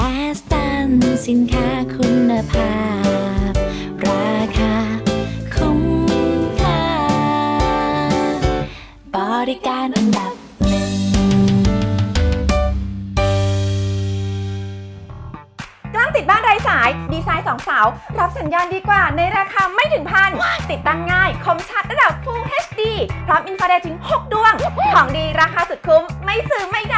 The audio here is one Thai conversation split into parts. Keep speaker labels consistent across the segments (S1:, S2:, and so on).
S1: แอสตันสินค้าคุณภาพ ราคาคุ้มค่า บริการอันดับหนึ่ง
S2: กล้องติดบ้านไร้สาย ดีไซน์สองเสารับสัญญาณดีกว่าในราคาไม่ถึงพัน ติดตั้งง่าย คมชัดระดับ Full HD พร้อมอินฟราเรดถึง 6 ดวง ของดีราคาสุดคุ้ม ไม่ซื้อไม่ได้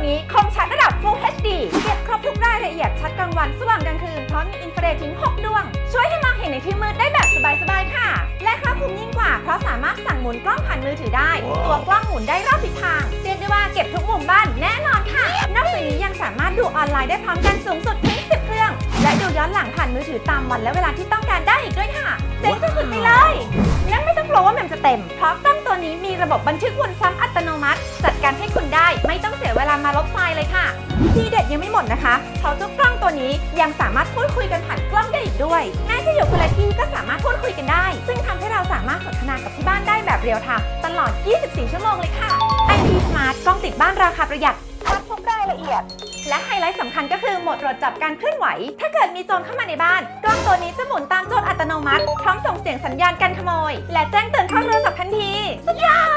S2: ตัวนี้คมชัดระดับ Full HD เก็บครบทุกรายละเอียดชัดกลางวันสว่างกลางคืนพร้อมมีอินฟราเรดถึง 6 ดวง ช่วยให้มองเห็นในที่มืดได้แบบสบายๆค่ะ และครอบคลุมยิ่งกว่า เพราะสามารถสั่งหมุนกล้องผ่านมือถือได้ ตัวกล้องหมุนได้รอบทิศทางเรียกได้ว่าเก็บทุกมุมบ้านแน่นอนค่ะ นอกจากนี้ยังสามารถดูออนไลน์ได้พร้อมกันสูงสุดถึง10เครื่อง และดูย้อนหลังผ่านมือถือตามวันและเวลาที่ต้องการได้อีกด้วยค่ะเจ๋งสุด เต็ม เพราะกล้องตัวนี้มีระบบบันทึกวนซ้ำอัตโนมัติ จัดการให้คุณได้ ไม่ต้องเสียเวลามาลบไฟล์เลยค่ะ ทีเด็ดยังไม่หมดนะคะเพราะเจ้ากล้องตัวนี้ยังสามารถพูดคุยกันผ่านกล้องได้อีกด้วยแม้จะอยู่คนละที่ก็สามารถพูดคุยกันได้ ซึ่งทำให้เราสามารถสนทนากับที่บ้านได้แบบเรียลไทม์ตลอด 24 ชั่วโมงเลยค่ะ IP Smart กล้องติดบ้านราคาประหยัดชัดทุกรายละเอียด และไฮไลท์สำคัญก็คือโหมดตรวจจับการเคลื่อนไหว ถ้าเกิดมีโจรเข้ามาในบ้าน กล้องตัวนี้จะหมุนตามโจรอัตโนมัติ พร้อมส่ง เสียงสัญญาณการขโมย และแจ้งเตือนเข้าโทรศัพท์ทันทีสุดยอด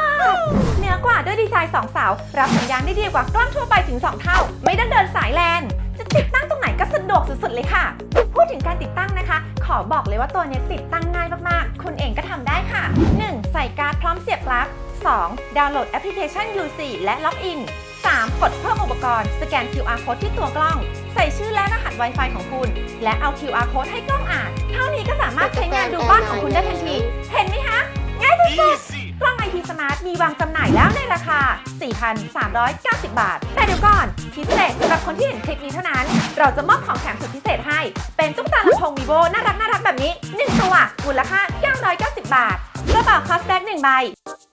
S2: เหนือกว่าด้วยดีไซน์สองเสารับสัญญาณได้ดีกว่ากล้องทั่วไปถึง 2 เท่า ไม่ต้องเดินสายแลนจะติดตั้งตรงไหนก็สะดวกสุดๆเลยค่ะ พูดถึงการติดตั้งนะคะ ขอบอกเลยว่าตัวนี้ติดตั้งง่ายมากๆ คุณเองก็ทำได้ค่ะ 1. ใส่การ์ดพร้อมเสียบปลั๊ก 2. ดาวน์โหลดแอปพลิเคชัน U4 และล็อกอิน 3. กดเพิ่มอุปกรณ์ สแกน QR code ที่ตัวกล้อง ใส่ชื่อและรหัส Wi-Fi ของคุณ และเอา QR code ให้กล้องอ่าน เท่านี้ก็สามารถใช้งาน มีวางจำหน่ายแล้วในราคา 4,390 บาท แต่เดี๋ยวก่อน พิเศษสำหรับคนที่เห็นคลิปนี้เท่านั้น เราจะมอบของแถมสุดพิเศษให้ เป็นตุ๊กตาลำโพง vivo น่ารักน่ารักแบบนี้1ตัวมูลค่า 990 บาทกระเป๋าคอสแบ็ก1ใบ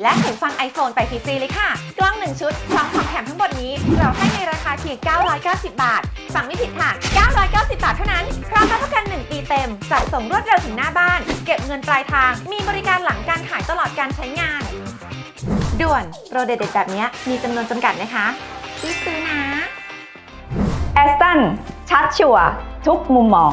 S2: และหูฟัง iPhone ไปฟรีๆเลยค่ะ กล้อง 1 ชุดพร้อมของแถมทั้งหมดนี้ เราให้ในราคาเพียง 990 บาทฟังไม่ผิดค่ะ 990 บาทเท่านั้น พร้อมรับประกัน 1 ปีเต็ม จัดส่งรวดเร็วถึงหน้าบ้าน เก็บเงินปลายทาง มีบริการหลังการขายตลอดการใช้งาน ด่วนโปรเด็ดๆแบบนี้มีจำนวนจำกัดนะคะรีบซื้อนะ
S3: แอสตันชัดชัวร์ทุกมุมมอง